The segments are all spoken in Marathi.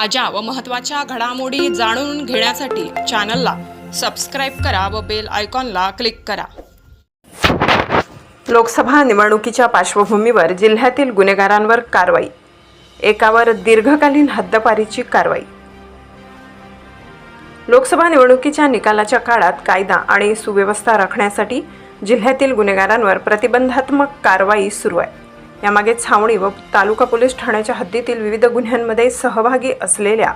ताज्या व महत्त्वाच्या घडामोडी जाणून घेण्यासाठी चॅनलला सबस्क्राईब करा व बेल आयकॉनला क्लिक करा. लोकसभा निवडणुकीच्या पार्श्वभूमीवर जिल्ह्यातील गुन्हेगारांवर कारवाई. एकावर दीर्घकालीन हद्दपारीची कारवाई. लोकसभा निवडणुकीच्या निकालाच्या काळात कायदा आणि सुव्यवस्था राखण्यासाठी जिल्ह्यातील गुन्हेगारांवर प्रतिबंधात्मक कारवाई सुरू आहे. यामागे छावणी व तालुका पोलीस ठाण्याच्या हद्दीतील विविध गुन्ह्यांमध्ये सहभागी असलेल्या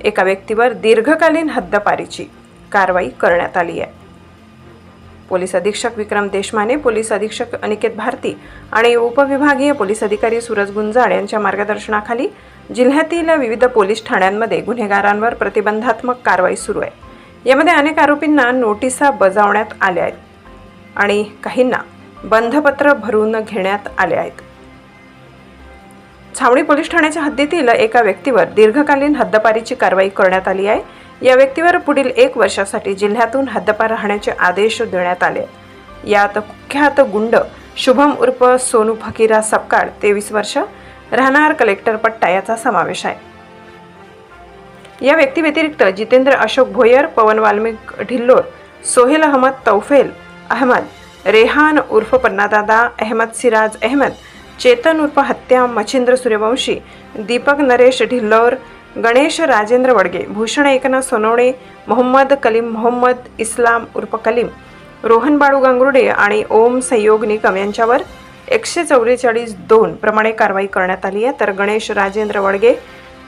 एका व्यक्तीवर दीर्घकालीन हद्दपारीची कारवाई करण्यात आली आहे. पोलीस अधीक्षक विक्रम देशमाने पोलीस अधीक्षक अनिकेत भारती आणि उपविभागीय पोलीस अधिकारी सूरज गुंजाळ यांच्या मार्गदर्शनाखाली जिल्ह्यातील विविध पोलीस ठाण्यांमध्ये गुन्हेगारांवर प्रतिबंधात्मक कारवाई सुरू आहे. यामध्ये अनेक आरोपींना नोटिसा बजावण्यात आल्या आहेत आणि काहींना बंधपत्र भरून घेण्यात आले आहेत. छावणी पोलीस ठाण्याच्या हद्दीतील एका व्यक्तीवर दीर्घकालीन हद्दपारीची कारवाई करण्यात आली आहे. या व्यक्तीवर पुढील एक वर्षासाठी जिल्ह्यातून हद्दपार राहण्याचे आदेश देण्यात आले. यात कुख्यात गुंड शुभम उर्फ सोनू फकीरा सपकाळ तेवीस वर्ष राहणार कलेक्टर पट्टा याचा समावेश आहे. या व्यक्तीव्यतिरिक्त जितेंद्र अशोक भोयर पवन वाल्मिक ढिल्लोर सोहेल अहमद तौफेल अहमद रेहान उर्फ पन्नादादा अहमद सिराज अहमद चेतन उर्फ हत्या मच्छिंद्र सूर्यवंशी दीपक नरेश ढिल्लोर गणेश राजेंद्र वडगे भूषण एकनाथ सोनवणे मोहम्मद कलीम मोहम्मद इस्लाम उर्फ कलीम रोहन बाळू गांगुर्डे आणि ओम संयोग निकम यांच्यावर एकशे चौवेचाळीस दोन प्रमाणे कारवाई करण्यात आली आहे. तर गणेश राजेंद्र वडगे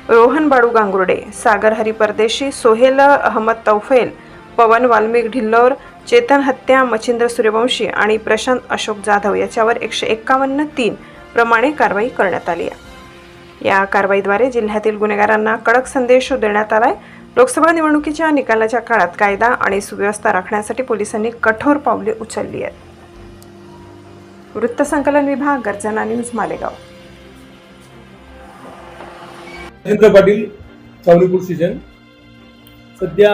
रोहन बाळू गांगुर्डे सागर हरी परदेशी सोहेल अहमद तौफेल पवन वाल्मिक ढिल्लोर चेतन हत्या मच्छिंद्र सूर्यवंशी आणि प्रशांत अशोक जाधव याच्यावर एकशे एक्कावन्न तीन प्रमाणे कारवाई करण्यात आली आहे. या कारवाईद्वारे जिल्ह्यातील गुन्हेगारांना कडक संदेश देण्यात आलाय. लोकसभा निवडणुकीच्या निकालाच्या काळात कायदा आणि सुव्यवस्था राखण्यासाठी पोलिसांनी कठोर पावले उचलली आहेत. वृत्तसंकलन विभाग गर्जना न्यूज मालेगाव. राजेंद्र पाटील चावणीपूर स्टेशन सध्या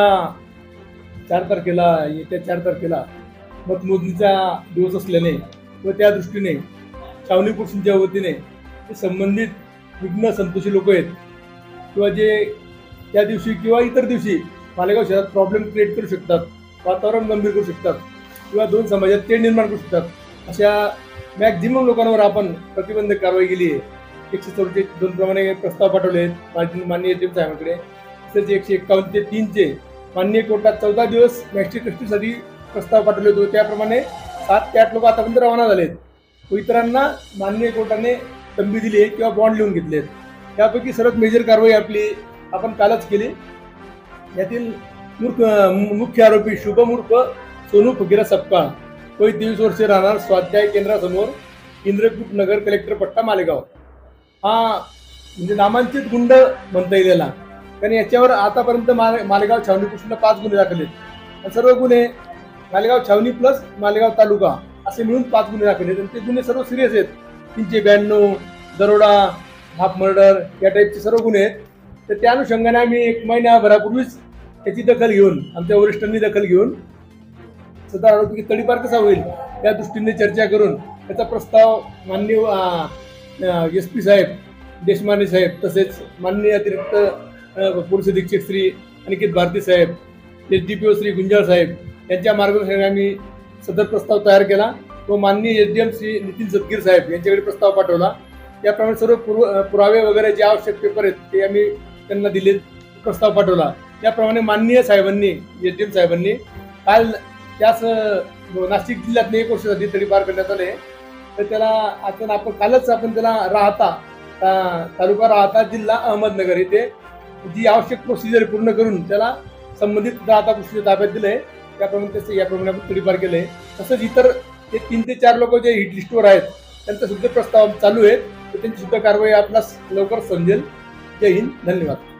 चार तारखेला येत्या चार तारखेला मतमोजणीचा दिवस असल्याने व त्या दृष्टीने चावणीपूर सिंच्या वतीने जे संबंधित विघ्न संतोषी लोक आहेत किंवा जे त्या दिवशी किंवा इतर दिवशी मालेगाव शहरात प्रॉब्लेम क्रिएट करू शकतात वातावरण गंभीर करू शकतात किंवा दोन समाजात तेढ निर्माण करू शकतात अशा मॅक्झिमम लोकांवर आपण प्रतिबंधक कारवाई केली आहे. एकशे चौतीस दोन प्रमाणे प्रस्ताव पाठवले आहेत माजी- माननीय एच साहेबांकडे. तसेच एकशे एक्कावन्न ते तीनचे माननीय कोर्टात चौदा दिवस मॅक्सी कस्टडीसाठी प्रस्ताव पाठवले होते त्याप्रमाणे सात ते आठ लोक आतापर्यंत रवाना झालेत. व इतरांना माननीय कोर्टाने तंबी दिली आहे किंवा बॉन्ड लिहून घेतले आहेत. त्यापैकी सर्वात मेजर कारवाई आपली आपण कालच केली. यातील मूर्ख मुख्य आरोपी शुभम उर्फ सोनू फकीरा सपकाळ. वय तेवीस वर्षे राहणार स्वाध्याय केंद्रासमोर इंद्रकूट नगर कलेक्टर पट्टा मालेगाव. हा म्हणजे नामांकित गुंड म्हणता येईल याला. कारण याच्यावर आतापर्यंत माले मालेगाव छावणी कृष्ण पाच गुन्हे दाखल आहेत. सर्व गुन्हे मालेगाव छावणी प्लस मालेगाव तालुका. असे मिळून पाच गुन्हे दाखल आहेत. आणि ते गुन्हे सर्व सिरियस आहेत. तीनशे ब्याण्णव दरोडा हाफ मर्डर या टाईपचे सर्व गुन्हे आहेत. तर त्या अनुषंगाने आम्ही एक महिन्याभरापूर्वीच त्याची दखल घेऊन आमच्या वरिष्ठांनी दखल घेऊन सदर आरोपी तडीपार कसा होईल या दृष्टीने चर्चा करून त्याचा प्रस्ताव माननीय एस पी साहेब देशमाने साहेब तसेच माननीय अतिरिक्त पोलीस अधीक्षक श्री अनिकेत भारती साहेब S D P O Shri Gunjal साहेब यांच्या मार्गदर्शनाने आम्ही सदर प्रस्ताव तयार केला व माननीय S D M Shri Nitin Sadgir साहेब यांच्याकडे प्रस्ताव पाठवला. त्याप्रमाणे सर्व पूर्व पुरावे वगैरे जे आवश्यक पेपर आहेत ते आम्ही त्यांना दिले प्रस्ताव पाठवला. त्याप्रमाणे माननीय साहेबांनी एस डी एम साहेबांनी काल त्याच नाशिक जिल्ह्यात एक वर्षासाठी तरी पार करण्यात आले तर त्याला आपण आपण कालच आपण त्याला राहता तालुका राहता जिल्हा अहमदनगर येथे जी आवश्यक प्रोसिजर पूर्ण करून त्याला संबंधित राहता कृषीच्या ताब्यात दिलंय. त्याप्रमाणे त्याचं याप्रमाणे आपण केलं आहे तसंच इतर ते तीन ते चार लोक जे हिट लिस्टवर आहेत त्यांचा सुद्धा प्रस्ताव चालू आहेत तर त्यांची सुद्धा कारवाई आपणास लवकर समजेल. जय हिंद. धन्यवाद.